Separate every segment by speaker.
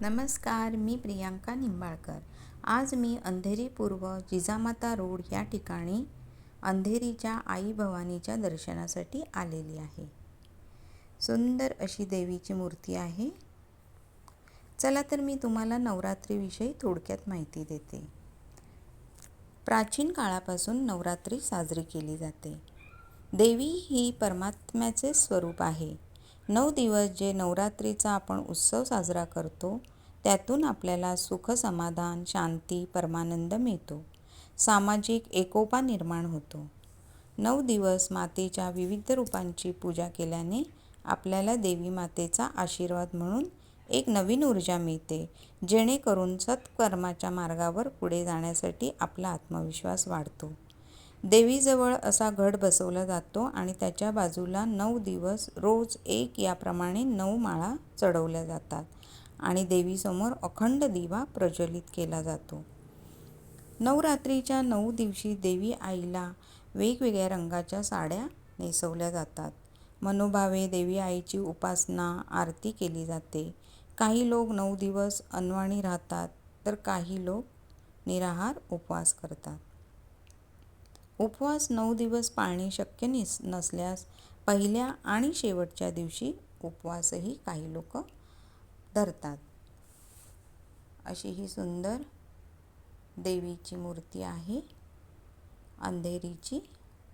Speaker 1: नमस्कार मी प्रियांका निंबाळकर. आज मी अंधेरी पूर्व जिजामाता रोड या ठिकाणी अंधेरीच्या आई भवानीच्या दर्शनासाठी आलेली आहे. सुंदर अशी देवीची मूर्ती आहे. चला तर मी तुम्हाला नवरात्रीविषयी थोडक्यात माहिती देते. प्राचीन काळापासून नवरात्री साजरी केली जाते. देवी ही परमात्म्याचे स्वरूप आहे. नऊ दिवस जे नवरात्रीचा आपण उत्सव साजरा करतो त्यातून आपल्याला सुख समाधान शांती परमानंद मिळतो. सामाजिक एकोपा निर्माण होतो. नऊ दिवस मातेच्या विविध रूपांची पूजा केल्याने आपल्याला देवी मातेचा आशीर्वाद म्हणून एक नवीन ऊर्जा मिळते जेणेकरून सत्कर्माच्या मार्गावर पुढे जाण्यासाठी आपला आत्मविश्वास वाढतो. देवीजवळ असा घट बसवला जातो आणि त्याच्या बाजूला नऊ दिवस रोज एक याप्रमाणे नऊ माळा चढवल्या जातात आणि देवीसमोर अखंड दिवा प्रज्वलित केला जातो. नवरात्रीच्या नऊ दिवशी देवी आईला वेगवेगळ्या रंगाच्या साड्या नेसवल्या जातात. मनोभावे देवी आईची उपासना आरती केली जाते. काही लोक नऊ दिवस अनवाणी राहतात तर काही लोक निराहार उपवास करतात. उपवास नऊ दिवस पाळणे शक्य निस नसल्यास पहिल्या आणि शेवटच्या दिवशी उपवासही काही लोक धरतात. अशी ही सुंदर देवीची मूर्ती आहे अंधेरीची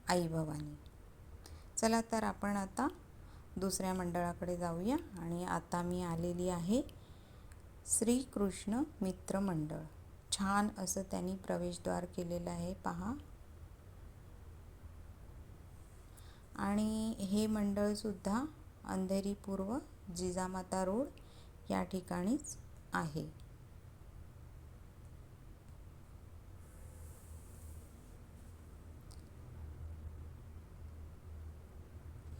Speaker 1: आई भवानी चला तर आपण आता दुसऱ्या मंडळाकडे जाऊया आणि आता मी आलेली आहे श्रीकृष्ण मित्र मंडळ. छान असं त्यांनी प्रवेशद्वार केलेलं आहे पहा. आणि हे मंडळसुद्धा अंधेरी पूर्व जिजामाता रोड या ठिकाणीच आहे.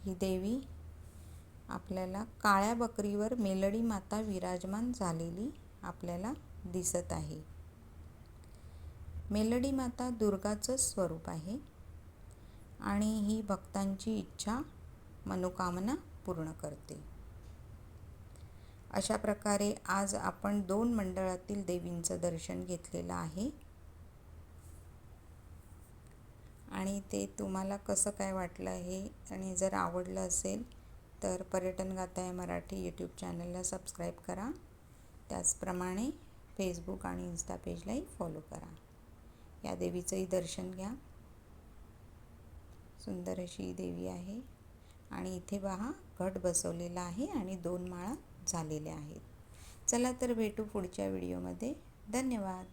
Speaker 1: ही देवी आपल्याला काळ्या बकरीवर मेलडी माता विराजमान झालेली आपल्याला दिसत आहे. मेलडी माता दुर्गाचं स्वरूप आहे. आणि ही भक्तांची इच्छा मनोकामना पूर्ण करते. अशा प्रकारे आज आपण दोन मंडळातील देवींचं दर्शन घेतलेलं आहे. आणि ते तुम्हाला कसं काय वाटलं आहे आणि जर आवडलं असेल तर पर्यटन गाता या मराठी यूट्यूब चॅनलला सबस्क्राईब करा. त्याचप्रमाणे फेसबुक आणि इन्स्टा पेजलाही फॉलो करा. या देवीचंही दर्शन घ्या. सुंदर अशी देवी आहे. आणि इथे पहा घट बसवलेला आहे आणि दोन माळा झालेल्या आहेत. चला तर भेटू पुढच्या व्हिडिओमध्ये. धन्यवाद.